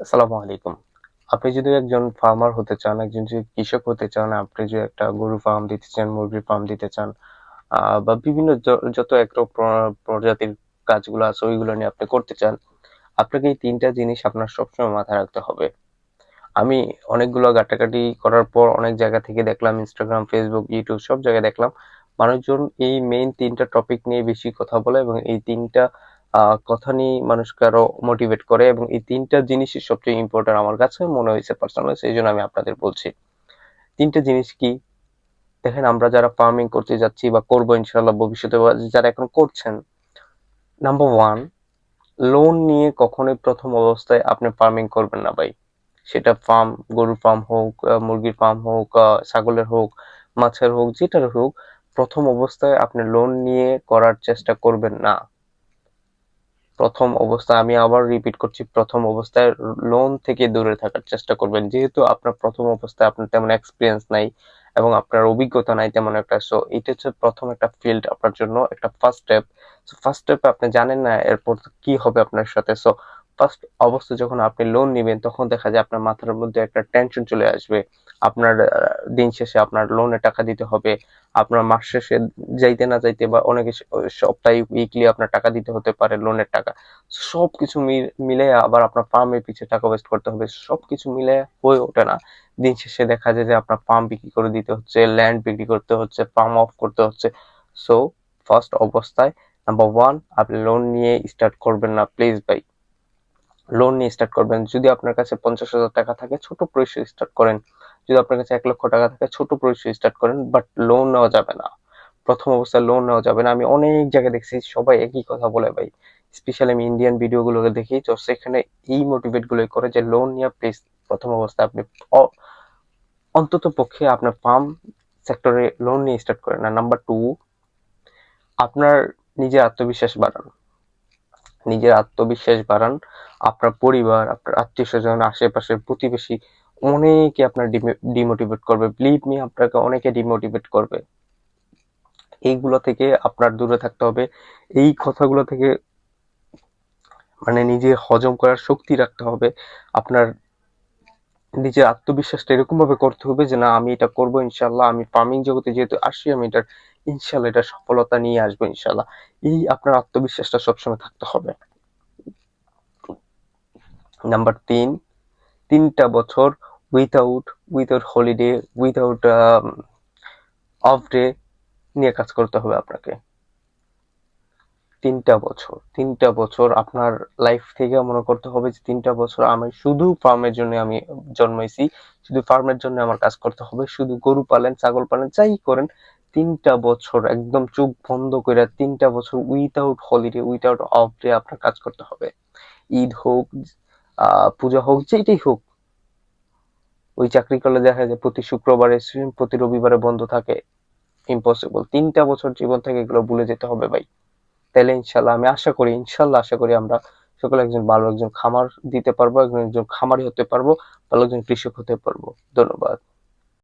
আসসালামু আলাইকুম। আপনি যদি একজন ফার্মার হতে চান, একজন যদি কৃষক হতে চান, আপনি যদি একটা গরু ফার্ম দিতে চান, মুরগির ফার্ম দিতে চান বা বিভিন্ন যত এক প্রজাতির কাজগুলো আছে, ওইগুলো নিয়ে আপনি করতে চান, আপনাকে এই তিনটা জিনিস আপনার সবসময় মাথায় রাখতে হবে। আমি অনেকগুলো ঘাটাঘাটি করার পর অনেক জায়গা থেকে দেখলাম ইনস্টাগ্রাম ফেসবুক ইউটিউব সব জায়গায় দেখলাম, মানুষজন এই মেইন তিনটা টপিক নিয়ে বেশি কথা বলে এবং এই তিনটা কথা নিয়ে মানুষকে আরও মোটিভেট করে এবং এই তিনটা জিনিসই সবচেয়ে ইম্পর্টেন্ট আমার কাছে মনে হয়েছে পার্সোনালি সেই জন্য আমি আপনাদের বলছি। তিনটা জিনিস কি? দেখেন, আমরা যারা ফার্মিং করতে যাচ্ছি বা করব ইনশাল্লাহ ভবিষ্যতে যারা এখন করছেন নাম্বার ওয়ান লোন নিয়ে কখনোই প্রথম অবস্থায় আপনি ফার্মিং করবেন না ভাই। সেটা ফার্ম গরুর ফার্ম হোক মুরগির ফার্ম হোক ছাগলের হোক, মাছের হোক, যেটার হোক, প্রথম অবস্থায় আপনি লোন নিয়ে করার চেষ্টা করবেন না। প্রথম অবস্থা, আমি আবার রিপিট করছি, প্রথম অবস্থায় লোন থেকে দূরে থাকার চেষ্টা করবেন। যেহেতু আপনার প্রথম অবস্থায় আপনার তেমন এক্সপিরিয়েন্স নাই এবং আপনার অভিজ্ঞতা নাই তেমন একটা সো এটা হচ্ছে প্রথম একটা ফিল্ড আপনার জন্য একটা ফার্স্ট স্টেপ সো ফার্স্ট স্টেপে আপনি জানেন না, এরপর কি হবে আপনার সাথে সো ফার্স্ট অবস্থা যখন আপনি লোন নেবেন, তখন দেখা যায় আপনার মাথার মধ্যে একটা টেনশন চলে আসবে। আপনার দিন শেষে আপনার লোনের টাকা দিতে হবে, আপনার মাস শেষে যাইতে না যাইতে বা অনেকে সপ্তাহে উইকলি আপনার টাকা দিতে হতে পারে লোনের টাকা। সবকিছু মিল- মিলে আবার আপনার ফার্মের পিছে টাকা ওয়েস্ট করতে হবে। সবকিছু মিলে হয়ে ওঠে না। দিন শেষে দেখা যায় যে আপনার ফার্ম বিক্রি করে দিতে হচ্ছে ল্যান্ড বিক্রি করতে হচ্ছে ফার্ম অফ করতে হচ্ছে। সো ফার্স্ট অবস্থায় নাম্বার ওয়ান আপনি লোন নিয়ে স্টার্ট করবেন না। প্লিজ ভাই। লোন নিয়ে স্টার্ট করবেন। যদি আপনার কাছে পঞ্চাশ হাজার টাকা থাকে, ছোট পরিসরে স্টার্ট করেন। যদি আপনার কাছে এক লক্ষ টাকা থাকে, ছোট পরিসরে স্টার্ট করেন বাট লোন নেওয়া যাবে না। প্রথম অবস্থায় লোন নেওয়া যাবে না। আমি অনেক জায়গায় দেখছি, সবাই একই কথা বলে ভাই। স্পেশালি আমি ইন্ডিয়ান ভিডিওগুলোকে দেখি, তো সেখানে এই মোটিভেট গুলোই করে যে লোন নিয়ে প্লিজ প্রথম অবস্থায় আপনি অন্তত পক্ষে আপনার ফার্ম সেক্টরে লোন নিয়ে স্টার্ট করেন। না নাম্বার টু আপনার নিজের আত্মবিশ্বাস বাড়ান। নিজের আত্মবিশ্বাস বাড়ান, আপনার পরিবার, আপনার আত্মীয় স্বজন, আশেপাশের প্রতিবেশী, অনেকে আপনার ডিমোটিভেট করবে। বিলিভ মি আপনাকে অনেকে ডিমোটিভেট করবে। এইগুলো থেকে আপনার দূরে থাকতে হবে। এই কথাগুলো থেকে মানে নিজে হজম করার শক্তি রাখতে হবে। আপনার নিজের আত্মবিশ্বাসটা এরকম ভাবে করতে হবে যে, না, আমি এটা করব ইনশাল্লাহ, আমি ফার্মিং জগতে যেহেতু আসি, আমি এটা ইনশাল্লাহ এটা সফলতা নিয়ে আসব ইনশাল্লাহ। এই আপনার আত্মবিশ্বাসটা সবসময় থাকতে হবে। নাম্বার তিন, তিনটা বছর without without holiday without off day নিয়ে কাজ করতে হবে আপনাকে। তিনটা বছর। তিনটা বছর আপনার লাইফ থেকে মনে করতে হবে যে তিনটা বছর আমি শুধু ফার্মের জন্য আমি জন্মাইছি, শুধু ফার্মের জন্য আমার কাজ করতে হবে, শুধু গরু পালেন, ছাগল পালেন, যাই করেন, তিনটা বছর একদম চোখ বন্ধ করে তিনটা বছর without holiday without off day আপনার কাজ করতে হবে। ঈদ হোক পূজা হোক যেটাই হোক, ওই চাকরি করলে দেখা যায় প্রতি শুক্রবারে, প্রতি রবিবারে বন্ধ থাকে। ইম্পসিবল তিনটা বছর জীবন থেকে এগুলো ভুলে যেতে হবে ভাই। তাহলে ইনশাল্লাহ আমি আশা করি, ইনশাল্লাহ আশা করি আমরা সকলে একজন ভালো একজন খামার দিতে পারব, একজন একজন খামারি হতে পারব, ভালো একজন কৃষক হতে পারব। ধন্যবাদ।